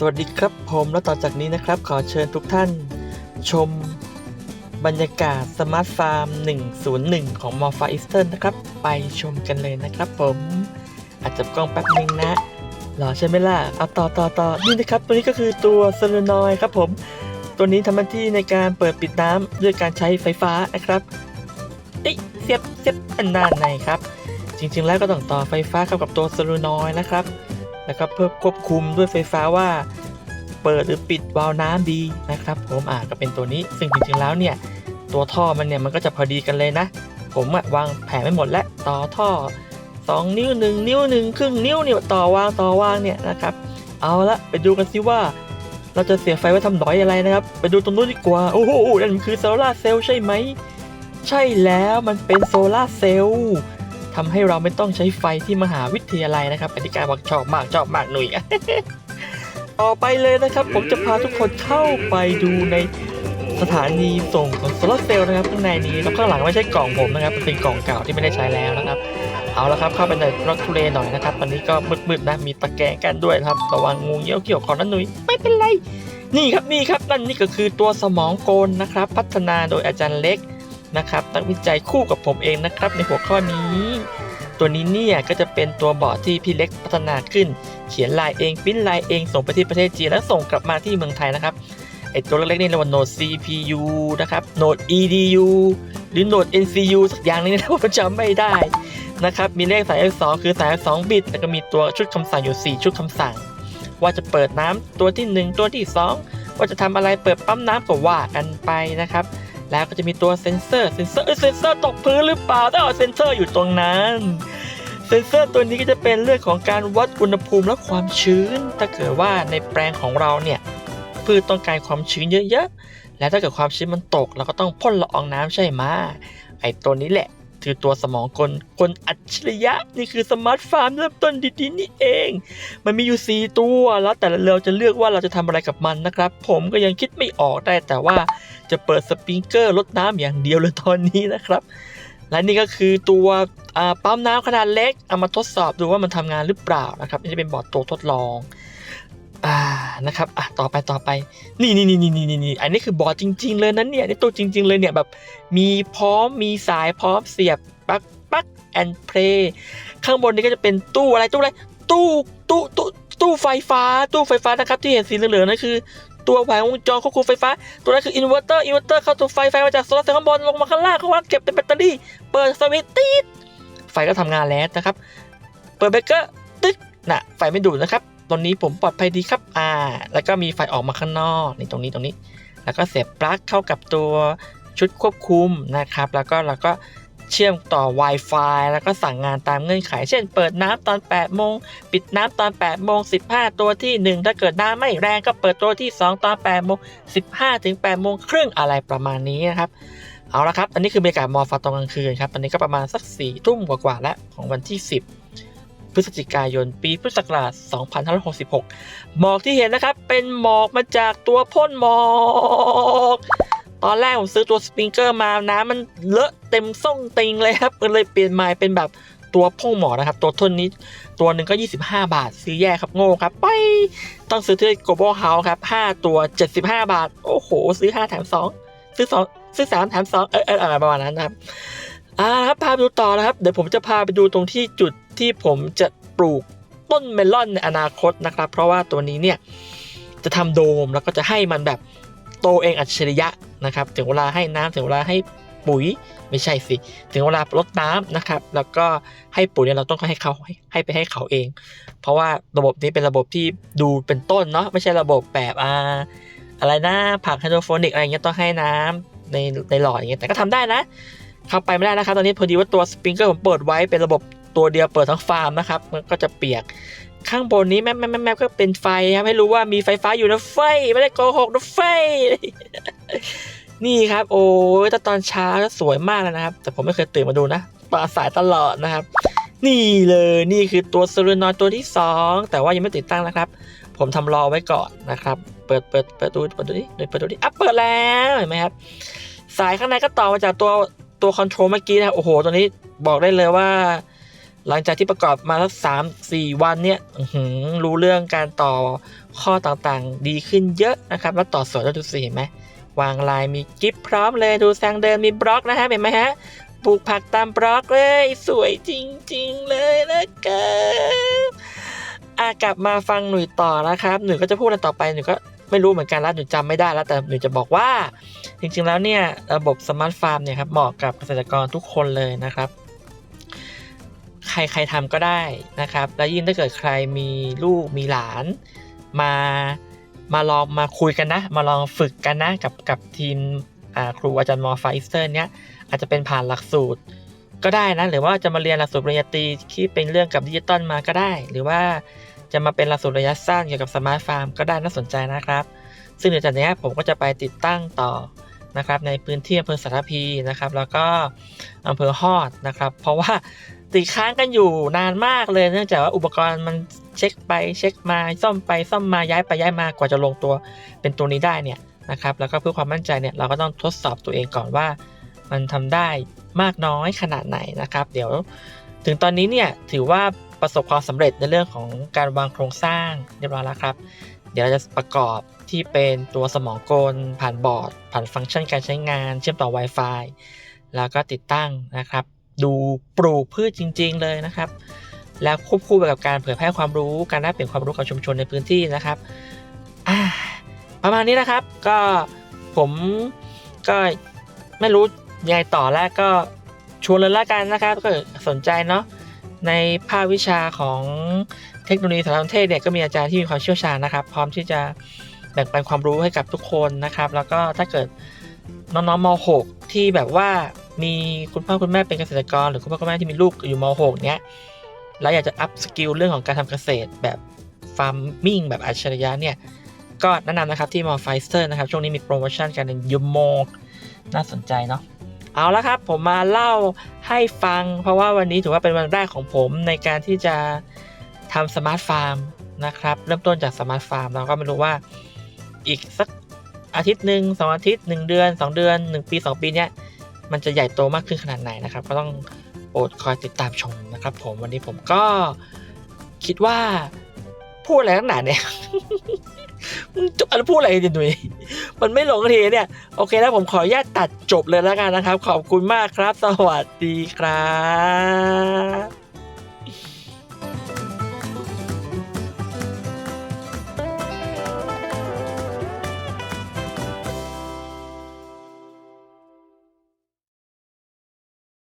สวัสดีครับผมและต่อจากนี้นะครับ ขอเชิญทุกท่าน ชมบรรยากาศสมาร์ทฟาร์ม 101 ของมอฟาอิสเทิร์นนะครับ ไปชมกันเลยนะครับผมอาจจะกล้องแป๊บนึงนะหรอใช่ไหมล่ะเอาต่อต่อต่อนี่นะครับ ตัวนี้ก็คือตัวเซลนอยครับผม ตัวนี้ทำหน้าที่ในการเปิดปิดน้ำด้วยการใช้ไฟฟ้านะครับเอ๊เสียบเสียบอันด้านในครับ จริง ๆ แล้วก็ต้องต่อไฟฟ้าเข้ากับตัวโซลนอยนะครับ แล้วก็เพื่อควบคุมด้วยไฟฟ้าว่า เปิดหรือปิดวาล์วน้ำดีนะครับผมอ่าก็เป็นตัวนี้ซึ่งจริงๆแล้วเนี่ยตัวท่อมันเนี่ยมันก็จะพอดีกันเลยนะ ผมอะวางแผนไม่หมดแล้วต่อท่อ 2 นิ้ว 1 นิ้ว 1 ครึ่งนิ้วเนี่ยต่อวางต่อวางเนี่ยนะครับเอาละไปดูกันสิว่า เราจะเสียไฟไว้ทำดอยอะไรนะครับ ไปดูตรงนู้นดีกว่า โอ้โหนั่นมันคือโซลาร์เซลล์ใช่ไหม ใช่แล้วมันเป็นโซลาร์เซลล์ ทำให้เราไม่ต้องใช้ไฟที่มหาวิทยาลัยนะครับอธิการบอกชอบมากชอบมากหนุ่ยต่อไปเลยนะครับ ผมจะพาทุกคนเข้าไปดูในสถานีส่งของโซลาร์เซลล์นะครับข้างในนี้แล้วข้างหลังไม่ใช่กล่องผมนะครับเป็นกล่องเก่าที่ไม่ได้ใช้แล้วนะครับ เอาละครับเข้าไปในรถทุเรหน่อยนะครับตอนนี้ก็มืดๆนะมีตะแกรงกันด้วยครับระวังงูเงี้ยวเกี่ยวคอนั่นหนุ่ยไม่เป็นไรนี่ครับนี่ครับนั่นนี่ก็คือตัวสมองโกลนะครับ พัฒนาโดยอาจารย์เล็ก นะครับนักวิจัยคู่กับผมเองนะครับในหัวข้อนี้ ตัวนี้เนี่ยก็จะเป็นตัวบอร์ดที่พี่เล็กพัฒนาขึ้น เขียนลายเองปริ้นลายเองส่งไปที่ประเทศจีนแล้วส่งกลับมาที่เมืองไทยนะครับไอตัวเล็กๆนี่เรียกว่าโนด CPU นะครับโนด EDU หรือโนด NCU สักอย่างนึงนะผมจำไม่ได้นะครับมีเลขสาย F2 คือสาย F2 บิตแล้วก็มีตัวชุดคำสั่งอยู่ 4 ชุดคำสั่ง ว่าจะเปิดน้ำตัวที่ 1 ตัวที่ 2 ว่าจะทำอะไรเปิดปั๊มน้ำก็ว่ากันไปนะครับ แล้วก็จะมีตัวเซ็นเซอร์เซ็นเซอร์เอ้ยเซ็นเซอร์ตกพื้นหรือเปล่าถ้าเอาเซ็นเซอร์อยู่ตรงนั้นเซ็นเซอร์ตัวนี้ก็จะเป็นเรื่องของการวัดอุณหภูมิและความชื้น ถ้าเกิดว่าในแปลงของเราเนี่ยพืชต้องการความชื้นเยอะๆ และถ้าเกิดความชื้นมันตกเราก็ต้องพ่นละอองน้ำใช่ไหมไอ้ตัวนี้แหละ คือตัวสมองกลกลอัจฉริยะ นี่คือสมาร์ทฟาร์มเริ่มต้นดีๆนี่เอง มันมีอยู่ 4 ตัวแล้วแต่เราจะเลือกว่าเราจะทำอะไรกับมันนะครับ ผมก็ยังคิดไม่ออกได้แต่ว่าจะเปิดสปริงเกอร์ลดน้ำอย่างเดียวเลยตอนนี้นะครับ และนี่ก็คือตัวปั๊มน้ำขนาดเล็กเอามาทดสอบดูว่ามันทำงานหรือเปล่านะครับนี่จะเป็นบอร์ดตัวทดลอง อ่านะครับอะต่อไปต่อไป นี่นี่นี่นี่นี่นี่อันนี้คือบอร์ดจริง ๆ เลยนะเนี่ยนี่ตัวจริง ๆ เลยเนี่ยแบบมีพร้อมมีสายพร้อมเสียบปลั๊กปลั๊กแอนเพลย์ข้างบนนี้ก็จะเป็นตู้อะไรตู้อะไรตู้ตู้ตู้ตู้ไฟฟ้า ตู้ไฟฟ้านะครับที่เห็นสีเหลืองๆนั่นคือ ตัวแผงวงจรควบคุมไฟฟ้า ตัวนั้นคืออินเวอร์เตอร์อินเวอร์เตอร์เข้าตัวไฟไฟมาจากโซลาร์เซลล์ข้างบนลงมาข้างล่างเขาว่าเก็บเป็นแบตเตอรี่ เปิดสวิตช์ติดไฟก็ทำงานแล้วนะครับ เปิดเบรกเกอร์ตึ๊กน่ะไฟไม่ดูดนะครับ ตรงนี้ผมปลอดภัยดีครับอ่าแล้วก็มีไฟออกมาข้างนอกในตรงนี้ตรงนี้ แล้วก็เสียบปลั๊กเข้ากับตัวชุดควบคุมนะครับ แล้วก็เราก็เชื่อมต่อ Wi-Fi แล้วก็สั่งงานตามเงื่อนไข เช่น เปิดน้ำตอน 8 โมง ปิดน้ำตอน 8 โมง 15 ตัวที่ 1 ถ้าเกิดน้ำไม่แรงก็เปิดตัวที่ 2 ตอน 8 โมง 15 ถึง 8 โมงครึ่งอะไรประมาณนี้นะครับ เอาละครับ อันนี้คือบรรยากาศมอฟาตอนกลางคืนครับ ตอนนี้ก็ประมาณสัก 4 ทุ่มกว่าๆแล้วของวันที่ 10 พฤศจิกายนปีพุทธศักราช 2566 หมอกที่เห็นนะครับ เป็นหมอกมาจากตัวพ่นหมอก ตอนแรกผมซื้อตัวสปริงเกอร์มาน้ำมันเลอะเต็มส่งติงเลยครับก็เลยเปลี่ยนใหม่เป็นแบบตัวพ่นหมอกนะครับ ตัวทนนี้ตัวหนึ่งก็ 25 บาท ซื้อแยกครับโง่ครับไปต้องซื้อที่ global house ครับ 5 ตัว 75 บาท โอ้โห ซื้อ 5 แถม 2 ซื้อ 2 ซื้อ 3 แถม 2 เออเอออะไรประมาณนั้นนะครับอ่าครับพาไปดูต่อนะครับ เดี๋ยวผมจะพาไปดูตรงที่จุด ที่ผมจะปลูกต้นเมลอนในอนาคตนะครับ เพราะว่าตัวนี้เนี่ยจะทำโดมแล้วก็จะให้มันแบบโตเองอัจฉริยะนะครับถึงเวลาให้น้ำถึงเวลาให้ปุ๋ยไม่ใช่สิ ถึงเวลารดน้ำนะครับ แล้วก็ให้ปุ๋ยเนี่ยเราต้องให้เขาให้ไปให้เขาเอง เพราะว่าระบบนี้เป็นระบบที่ดูเป็นต้นเนาะไม่ใช่ระบบแบบอ่าอะไรนะผักไฮโดรโฟนิกอะไรเงี้ยต้องให้น้ำในในหลอดอย่างเงี้ยแต่ก็ทำได้นะ เข้าไปไม่ได้นะครับ ตอนนี้พอดีว่าตัวสปริงเกอร์ผมเปิดไว้เป็นระบบ ตัวเดียวเปิดทั้งฟาร์มนะครับ มันก็จะเปียกข้างบนนี้แม่แม่แม่แม่ก็เป็นไฟครับให้รู้ว่ามีไฟฟ้าอยู่นะไฟไม่ได้โกหกนะไฟนี่ครับ โอ้ยแต่ตอนเช้าก็สวยมากเลยนะครับ แต่ผมไม่เคยตื่นมาดูนะปลาสายตลอดนะครับ นี่เลยนี่คือตัวโซลูนอยตัวที่ 2 แต่ว่ายังไม่ติดตั้งนะครับ ผมทำรอไว้ก่อนนะครับ เปิดเปิดเปิดดูเปิดดูดิเปิดดูดิอะเปิดแล้วเห็นไหมครับ สายข้างในก็ต่อมาจากตัวตัวคอนโทรลเมื่อกี้นะโอ้โหตัวนี้บอกได้เลยว่า หลังจากที่ประกอบมาแล้วสามสี่วันเนี่ยรู้เรื่องการต่อข้อต่างๆ ดีขึ้นเยอะนะครับแล้วต่อสวยแล้วดูสิเห็นไหมวางลายมีกิฟพร้อมเลยดูแซงเดินมีบล็อกนะฮะเห็นไหมฮะปลูกผักตามบล็อกเลยสวยจริง ๆ เลยนะครับอะกลับมาฟังหนุ่ยต่อนะครับหนุ่ยก็จะพูดอะไรต่อไปหนุ่ยก็ไม่รู้เหมือนกันแล้วหนุ่ยจำไม่ได้แล้วแต่หนุ่ยจะบอกว่า จริงๆแล้วเนี่ย ระบบสมาร์ทฟาร์มเนี่ยครับเหมาะกับเกษตรกรทุกคนเลยนะครับ รใครทำก็ได้นะครับ แล้วยิ่งถ้าเกิดใครมีลูกมีหลานมามาลองมาคุยกันนะ มาลองฝึกกันนะกับกับทีมครูอาจารย์มอร์ไฟสเตอร์เนี้ยอาจจะเป็นผ่านหลักสูตรก็ได้นะ หรือว่าจะมาเรียนหลักสูตรปริญญาตรีที่เป็นเรื่องกับดิจิตอลมาก็ได้ หรือว่าจะมาเป็นหลักสูตรระยะสั้นเกี่ยวกับสมาร์ทฟาร์มก็ได้น่าสนใจนะครับ ซึ่งเดี๋ยวจากนี้ผมก็จะไปติดตั้งต่อนะครับในพื้นที่อำเภอสารพีนะครับ แล้วก็อำเภอฮอดนะครับ เพราะว่า ติดค้างกันอยู่นานมากเลย เนื่องจากว่าอุปกรณ์มันเช็คไปเช็คมาซ่อมไปซ่อมมาย้ายไปย้ายมากว่าจะลงตัวเป็นตัวนี้ได้เนี่ยนะครับแล้วก็เพื่อความมั่นใจเนี่ยเราก็ต้องทดสอบตัวเองก่อนว่า มันทำได้มากน้อยขนาดไหนนะครับ เดี๋ยวถึงตอนนี้เนี่ยถือว่าประสบความสำเร็จในเรื่องของการวางโครงสร้างเรียบร้อยแล้วครับ เดี๋ยวเราจะประกอบที่เป็นตัวสมองกล ผ่านบอร์ด ผ่านฟังก์ชันการใช้งาน เชื่อมต่อ Wi-Fi แล้วก็ติดตั้งนะครับ ดูปลูกพืชจริง ๆ เลยนะครับ แล้วควบคู่ไปกับการเผยแพร่ความรู้การแลกเปลี่ยนความรู้กับชุมชนในพื้นที่นะครับประมาณนี้นะครับก็ผมก็ไม่รู้ยังไงต่อแล้วก็ชวนเลยละกันนะครับก็สนใจเนาะในภาควิชาของเทคโนโลยีสารสนเทศเนี่ยก็มีอาจารย์ที่มีความเชี่ยวชาญนะครับ พร้อมที่จะแบ่งปันความรู้ให้กับทุกคนนะครับ แล้วก็ถ้าเกิดน้องๆม .6 ที่แบบว่ามีคุณพ่อคุณแม่เป็นเกษตรกร หรือคุณพ่อคุณแม่ที่มีลูกอยู่ม .6 เนี้ยแล้วอยากจะอัพสกิลเรื่องของการทำเกษตรแบบฟาร์มมิ่งแบบอัจฉริยะเนี่ย ก็แนะนำนะครับที่มอไฟเตอร์นะครับ ช่วงนี้มีโปรโมชั่นกันเยอะมกน่าสนใจเนาะเอาละครับ ผมมาเล่าให้ฟัง เพราะว่าวันนี้ถือว่าเป็นวันแรกของผมในการที่จะทำสมาร์ทฟาร์มนะครับ เริ่มต้นจากสมาร์ทฟาร์มเราก็ไม่รู้ว่าอีกสัก อาทิตย์หนึ่งสองอาทิตย์หนึ่งเดือนสองเดือนหนึ่งปีสองปีเนี้ยมันจะใหญ่โตมากขึ้นขนาดไหนนะครับ ก็ต้องโปรดคอยติดตามชมนะครับ ผมวันนี้ผมก็คิดว่าพูดอะไรตั้งนาเนี่ยมึงจะอะไรพูดอะไรกันดุยมันไม่หลงทีเนี่ย โอเคแล้วผมขออนุญาตตัดจบเลยแล้วกันนะครับ ขอบคุณมากครับ สวัสดีครับ